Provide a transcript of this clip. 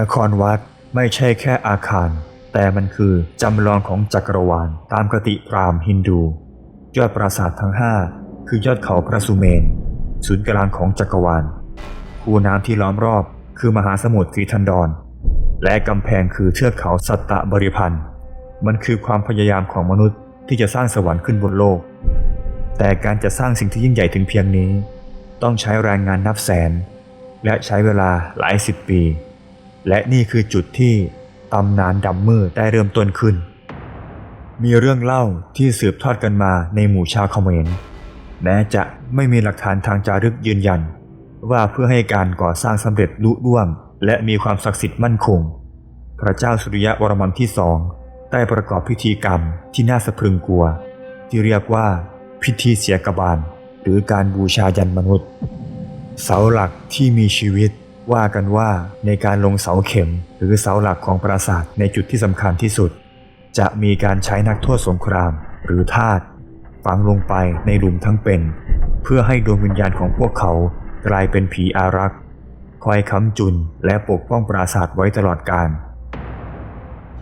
นครวัดไม่ใช่แค่อาคาร แต่มันคือจำลองของจักรวาลตามคติพราหมณ์ฮินดู ยอดปราสาททั้งห้าคือยอดเขาพระสุเมน ศูนย์กลางของจักรวาล คูน้ำที่ล้อมรอบคือมหาสมุทรสีทันดรและกำแพงคือเทือกเขาสัตตบริพันธ์ มันคือความพยายามของมนุษย์ที่จะสร้างสวรรค์ขึ้นบนโลก แต่การจะสร้างสิ่งที่ยิ่งใหญ่ถึงเพียงนี้ ต้องใช้แรงงานนับแสน และใช้เวลาหลายสิบปี และนี่คือจุดที่ตำนานดำมืดได้เริ่มต้นขึ้น มีเรื่องเล่าที่สืบทอดกันมาในหมู่ชาวเขมรแม้จะไม่มีหลักฐานทางจารึกยืนยัน ว่าเพื่อให้การก่อสร้างสำเร็จลุล่วง และมีความศักดิ์สิทธิ์มั่นคง พระเจ้าสุริยะวรมันที่สองได้ประกอบพิธีกรรมที่น่าสะพรึงกลัว ที่เรียกว่าพิธีเสียกบาล หรือการบูชายันมนุษย์ เสาหลักที่มีชีวิต ว่ากันว่าในการลงเสาเข็มหรือเสาหลักของปราสาทในจุดที่สำคัญที่สุด จะมีการใช้นักโทษสงครามหรือทาสฝังลงไปในหลุมทั้งเป็น เพื่อให้ดวงวิญญาณของพวกเขากลายเป็นผีอารักษ์ คอยค้ำจุนและปกป้องปราสาทไว้ตลอดกาล